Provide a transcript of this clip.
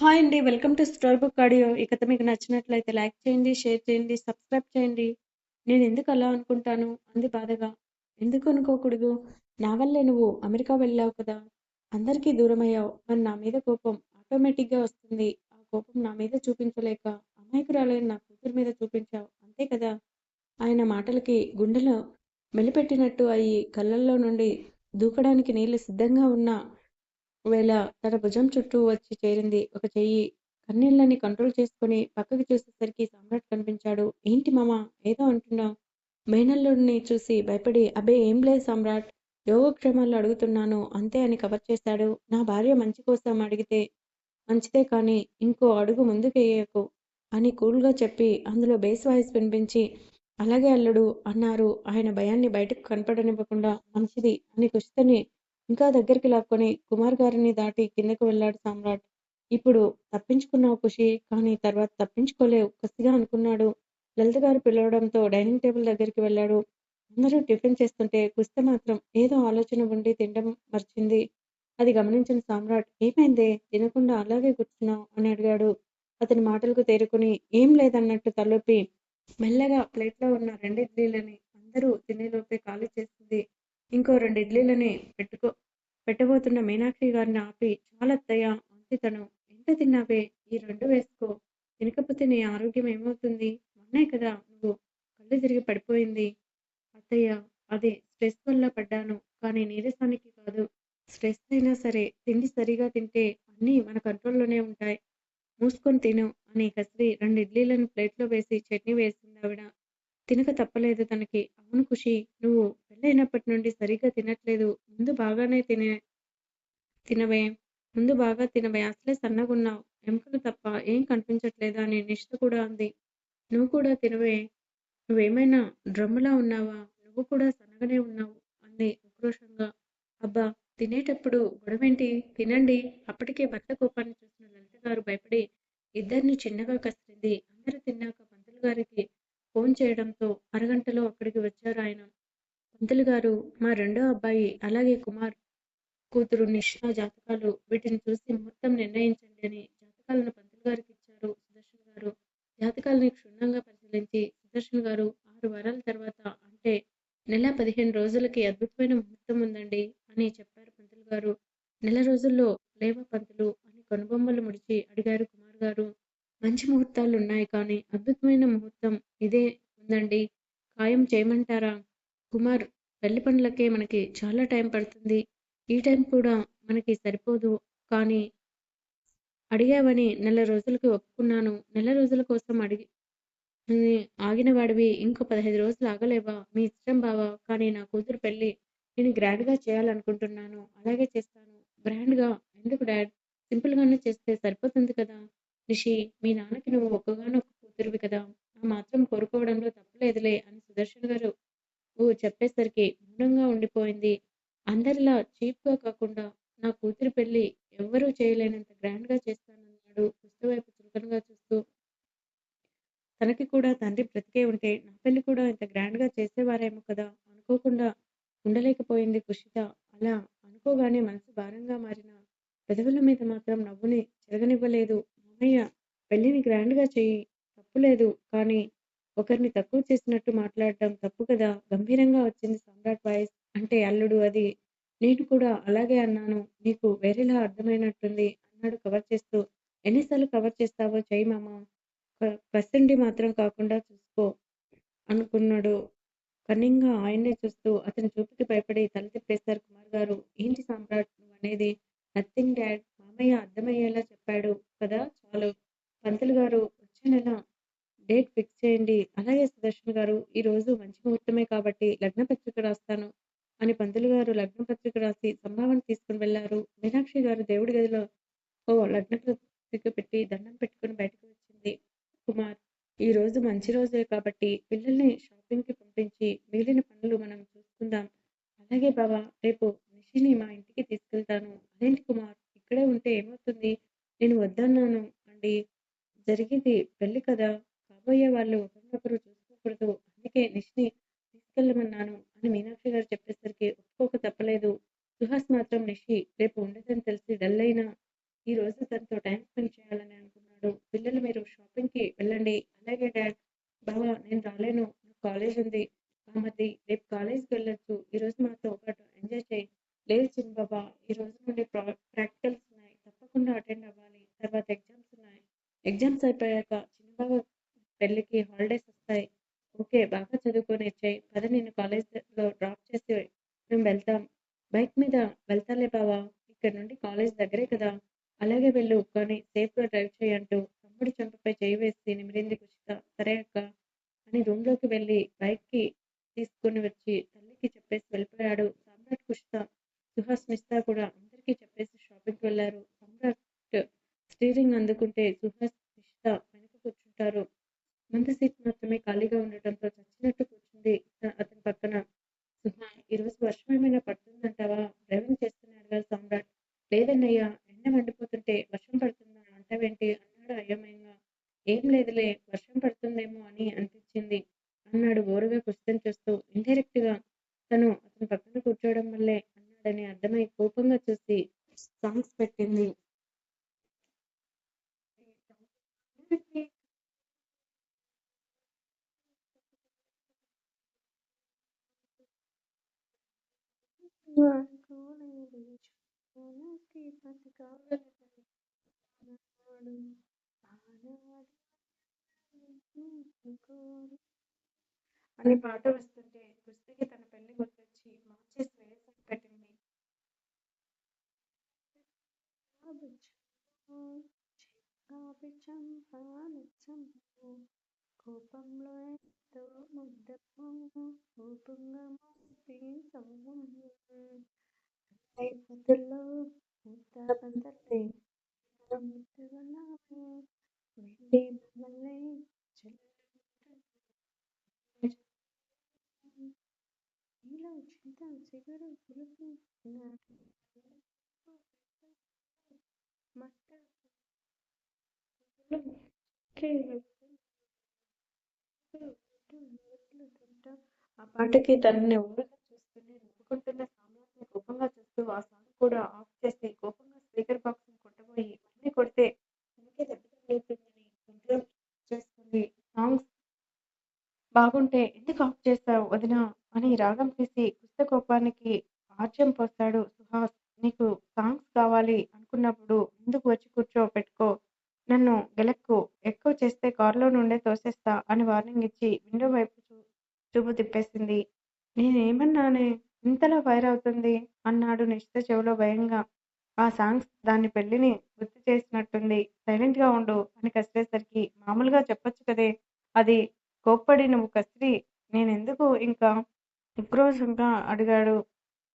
Hi అండి. Welcome to store book audio. ఈ కథ మీకు నచ్చినట్లయితే లైక్ చేయండి, షేర్ చేయండి, సబ్స్క్రైబ్ చేయండి. నేను ఎందుకు అలా అనుకుంటాను? అంది బాధగా. ఎందుకు అనుకోకూడదు? నా వల్లే నువ్వు అమెరికా వెళ్ళావు కదా! అందరికీ దూరమయ్యావు. మరి నా మీద కోపం ఆటోమేటిక్‌గా వస్తుంది. ఆ కోపం నా మీద చూపించలేక అమాయకురాలైన నా కూతురు మీద చూపించావు. అంతే కదా! ఆయన మాటలకి గుండెలో మెలిపెట్టినట్టు అయి కళ్ళల్లో నుండి దూకడానికి నీళ్ళు సిద్ధంగా ఉన్న వేళ తన భుజం చుట్టూ వచ్చి చేరింది ఒక చెయ్యి. కన్నీళ్ళని కంట్రోల్ చేసుకొని పక్కకి చూసేసరికి సామ్రాట్ కనిపించాడు. ఏంటి మామ ఏదో అంటున్నావు? మేనల్లుడిని చూసి భయపడి అబ్బే ఏం లేదు సామ్రాట్. యోగక్షేమాలు అడుగుతున్నాను అంతే అని కవర్ చేశాడు. నా భార్య మంచి కోసం అడిగితే మంచిదే కానీ ఇంకో అడుగు ముందుకేయకు అని కూల్గా చెప్పి అందులో బేస్ వాయిస్ వినిపించి అలాగే అల్లుడు అన్నారు ఆయన భయాన్ని బయటకు కనపడనివ్వకుండా మంచిది అని కుస్తని ఇంకా దగ్గరికి లాక్కొని కుమార్ గారిని దాటి కిందకు వెళ్ళాడు సామ్రాట్. ఇప్పుడు తప్పించుకున్నావు ఖుషి కానీ తర్వాత తప్పించుకోలేవు కసిగా అనుకున్నాడు. లలిత గారు పిలవడంతో డైనింగ్ టేబుల్ దగ్గరికి వెళ్ళాడు. అందరూ టిఫిన్ చేస్తుంటే కుస్త మాత్రం ఏదో ఆలోచన ఉండి తినడం మర్చింది. అది గమనించిన సామ్రాట్ ఏమైందే తినకుండా అలాగే కూర్చున్నావు అని అడిగాడు. అతని మాటలకు తేరుకుని ఏం లేదన్నట్టు తలొప్పి మెల్లగా ప్లేట్లో ఉన్న రెండు ఇడ్లీలని అందరూ తినేలోపే ఖాళీ చేసింది. ఇంకో రెండు ఇడ్లీలని పెట్టుకో పెట్టబోతున్న మీనాక్షి గారిని ఆపి చాలత్తయ్య అంది ఎంత తిన్నావే? ఈ రెండు వేసుకో. తినకపోతే నీ ఆరోగ్యం ఏమవుతుంది? మొన్నే కదా నువ్వు కళ్ళు తిరిగి పడిపోయింది. అత్తయ్య అదే స్ట్రెస్ వల్ల పడ్డాను. కానీ నీరసానికి కాదు. స్ట్రెస్ అయినా సరే తిండి సరిగా తింటే అన్నీ మన కంట్రోల్లోనే ఉంటాయి. మూసుకొని తిను అని కసిరి రెండు ఇడ్లీలను ప్లేట్లో వేసి చట్నీ వేసింది ఆవిడ తినక తప్పలేదు తనకి. అవును ఖుషి నువ్వు పెళ్ళైనప్పటి నుండి సరిగ్గా తినట్లేదు. ముందు బాగానే తినే తినవే. ముందు బాగా తినవే. అసలే సన్నగున్నావు. ఎముకలు తప్ప ఏం కనిపించట్లేదా అని నిష్ఠ కూడా అంది. నువ్వు కూడా తినవే. నువ్వేమైనా డ్రమ్ములా ఉన్నావా? నువ్వు కూడా సన్నగానే ఉన్నావు అంది ఉక్రోషంగా. అబ్బా తినేటప్పుడు గొడవేంటి? తినండి. అప్పటికే భర్త కోపాన్ని చూసిన లలిత గారు భయపడి ఇద్దరిని చిన్నగా కసిరింది. అందరూ తిన్నాక పంతులు గారికి ఫోన్ చేయడంతో అరగంటలో అక్కడికి వచ్చారు ఆయన. పంతులు గారు మా రెండో అబ్బాయి అలాగే కుమార్ కూతురు నిషా జాతకాలు వీటిని చూసి ముహూర్తం నిర్ణయించండి అని జాతకాలను పంతులు గారికి ఇచ్చారు సుదర్శన్ గారు. జాతకాలని క్షుణ్ణంగా పరిశీలించి సుదర్శన్ గారు ఆరు వారాల తర్వాత అంటే నెల పదిహేను రోజులకి అద్భుతమైన ముహూర్తం ఉందండి అని చెప్పారు పంతులు గారు. నెల రోజుల్లో లేవా పంతులు అని కనుబొమ్మలు ముడిచి అడిగారు కుమార్ గారు. మంచి ముహూర్తాలు ఉన్నాయి కానీ అద్భుతమైన ముహూర్తం ఇదే ఉందండి. ఖాయం చేయమంటారా? కుమార్ పెళ్ళి పనులకే మనకి చాలా టైం పడుతుంది. ఈ టైం కూడా మనకి సరిపోదు. కానీ అడిగావని నెల రోజులకి ఒప్పుకున్నాను. నెల రోజుల కోసం అడిగి ఆగిన వాడివి ఇంకో పదహైదు రోజులు ఆగలేవా? మీ ఇష్టం బావా కానీ నా కూతురు పెళ్ళి నేను గ్రాండ్‌గా చేయాలనుకుంటున్నాను. అలాగే చేస్తాను. గ్రాండ్‌గా ఎందుకు డాడ్? సింపుల్‌గానే చేస్తే సరిపోతుంది కదా! రిషి మీ నాన్నకి నువ్వు ఒక్కగానొక్క కూతురువి కదా! ఆ మాత్రం కోరుకోవడంలో తప్పలేదులే అని సుదర్శన్ గారు చెప్పేసరికి మౌనంగా ఉండిపోయింది. అందరిలా చీప్‌గా కాకుండా నా కూతురి పెళ్ళి ఎవ్వరూ చేయలేనంత గ్రాండ్‌గా చేస్తానన్నాడు కుస్త వైపు చులకనగా చూస్తూ. తనకి కూడా తండ్రి బ్రతికే ఉంటే నా పెళ్ళి కూడా ఇంత గ్రాండ్‌గా చేసేవారేమో కదా! అనుకోకుండా ఉండలేకపోయింది కుషిత. అలా అనుకోగానే మనసు భారంగా మారిన పెదవుల మీద మాత్రం నవ్వుని చెరగనివ్వలేదు. మామయ్య పెళ్ళిని గ్రాండ్‌గా చెయ్యి. తప్పులేదు. కానీ ఒకరిని తక్కువ చేసినట్టు మాట్లాడడం తప్పు కదా! గంభీరంగా వచ్చింది సామ్రాట్ వాయిస్. అంటే అల్లుడు అది నేను కూడా అలాగే అన్నాను. నీకు వేరేలా అర్థమైనట్టుంది అన్నాడు కవర్ చేస్తూ. ఎన్నిసార్లు కవర్ చేస్తావో చేయి మామ కసండి మాత్రం కాకుండా చూసుకో అనుకున్నాడు కన్నింగా ఆయన్నే చూస్తూ. అతని చూపుకి భయపడి తల తిప్పేశారు కుమార్ గారు. ఏంటి సామ్రాట్ అనేది నథింగ్ డాడ్ మామయ్య అర్థమయ్యేలా చెప్పాడు కదా చాలు. పంతులు గారు వచ్చే నెల డేట్ ఫిక్స్ చేయండి. అలాగే సుదర్శన్ గారు ఈ రోజు మంచి ముహూర్తమే కాబట్టి లగ్న పత్రిక రాస్తాను అని పంతులు గారు లగ్న పత్రిక రాసి సంభావన తీసుకుని వెళ్ళారు. మీనాక్షి గారు దేవుడి గదిలో ఓ లగ్న పత్రిక పెట్టి దండం పెట్టుకుని బయటకు వచ్చింది. కుమార్ ఈ రోజు మంచి రోజే కాబట్టి పిల్లల్ని షాపింగ్కి పంపించి మిగిలిన పనులు మనం చూసుకుందాం. అలాగే బావా రేపు నిషిని మా ఇంటికి తీసుకెళ్తాను. అదేంటి కుమార్ ఇక్కడే ఉంటే ఏమవుతుంది? నేను వద్దన్నాను అండి. జరిగింది పెళ్ళి కదా! కాబోయే వాళ్ళు ఒకరినొకరు చూసుకోకూడదు. అందుకే నిష్ని తీసుకెళ్ళమన్నాను అని మీనాక్షి గారు చెప్పేసరికి ఒప్పుకోక తప్పలేదు. సుహాస్ మాత్రం నిషి రేపు ఉండదని తెలిసి డల్ అయినా రోజు తనతో టైం స్పెండ్ చేయాలని అనుకున్నాడు. పిల్లలు మీరు షాపింగ్‌కి వెళ్ళండి. అలాగే డాడ్. బావా నేను రాలేను. కాలేజ్ ఉంది. బామ్మర్ది రేపు కాలేజ్‌కి వెళ్ళొచ్చు. ఈరోజు మాతో పాటు ఎంజాయ్ చేయి లేదు చిన్ని బాబా ఈ రోజు నుండి ప్రా ప్రాక్టికల్స్ ఉన్నాయి. తప్పకుండా అటెండ్ అవ్వాలి. తర్వాత ఎగ్జామ్స్ ఉన్నాయి. ఎగ్జామ్స్ అయిపోయాక చిన్న బాబా పెళ్ళికి హాలిడేస్ వస్తాయి. ఓకే. బాగా చదువుకోనిచ్చేయి. పద నేను కాలేజ్‌లో డ్రాప్ చేసి మేము వెళ్తాం. బైక్ మీద వెళ్తాలే బావా ఇక్కడ నుండి కాలేజ్ దగ్గరే కదా! అలాగే వెళ్ళు. కానీ సేఫ్‌గా డ్రైవ్ చేయంటూ తమ్ముడి చెంపపై చేయి వేసి నిమిరింది కుషిత. సరే అక్క అని రూమ్‌లోకి వెళ్ళి బైక్‌కి తీసుకొని వచ్చి తల్లికి చెప్పేసి వెళ్ళిపోయాడు. సామ్రాట్, కుషిత, సుహాస్, మిస్తా కూడా అందరికీ చెప్పేసి షాపింగ్‌కి వెళ్ళారు. సమ్రాట్ స్టీరింగ్ అందుకుంటే సుహాస్, నిషిత వెనక కూర్చుంటారు. ముందు సీట్ మాత్రమే ఖాళీగా ఉండటంతో చచ్చినట్టు కూర్చుంది అతని పక్కన. సుహా! ఈరోజు వర్షం ఏమైనా పడుతుందంటావా? డ్రైవింగ్ చేస్తున్నాడు కదా సమ్రాట్ లేదన్నయ్యా ఎండ మండిపోతుంటే వర్షం పడుతుందా అంటావేంటి? అన్నాడు అయోమయంగా. ఏం లేదులే. వర్షం పడుతుందేమో అని అనిపించింది అన్నాడు ఓరుగా క్వశ్చన్ చేస్తూ ఇండైరెక్ట్గా తను అతని పక్కన కూర్చోవడం వల్లే అన్నాడని అర్థమై కోపంగా చూసి సాంగ్స్ పెట్టింది. అని పాట వస్తుంటే కుస్తీకి తన చంపాను చంపు కోపంలో ఎంతో ముద్దము ఊపుగా మోపి సౌమ్యం పొద్దుల్లో ముద్ద బంతలే ముద్దుగలామే వెండి మల్లె నీలో చింత చిగురు పులుపు మట్ట ఆ పాటకి తనని ఊరగా చూస్తూనే నవ్వుకుంటున్న సామ్రాట్ని కోపంగా చూస్తూ ఆ సాంగ్ కూడా ఆఫ్ చేసి కోపంగా స్పీకర్ బాక్స్ కొట్టబోయి మళ్ళీ కొడితే తనకే కంట్రోల్ చేసుకుంది. సాంగ్స్ బాగుంటే ఎందుకు ఆఫ్ చేస్తావు వదినా అని రాగం తీసి కుస్త కోపానికి ఆర్జం పోస్తాడు సుహాస్. నీకు సాంగ్స్ కావాలి అనుకున్నప్పుడు ముందుకు వచ్చి కూర్చో పెట్టుకో. నన్ను గెలక్కు. ఎక్కువ చేస్తే కారులో నుండే తోసేస్తా అని వార్నింగ్ ఇచ్చి విండో వైపు చూపు తిప్పేసింది. నేనేమన్నానే ఇంతలా ఫైర్ అవుతుంది? అన్నాడు నిషిత చెవిలో భయంగా. ఆ సాంగ్స్ దాని పెళ్ళిని గుర్తు చేసినట్టుంది. సైలెంట్గా ఉండు అని కసిరేసరికి మామూలుగా చెప్పొచ్చు కదే అది కోప్పడి నువ్వు కసిరి నేనెందుకు ఇంకా ఉక్రోషంగా అడిగాడు.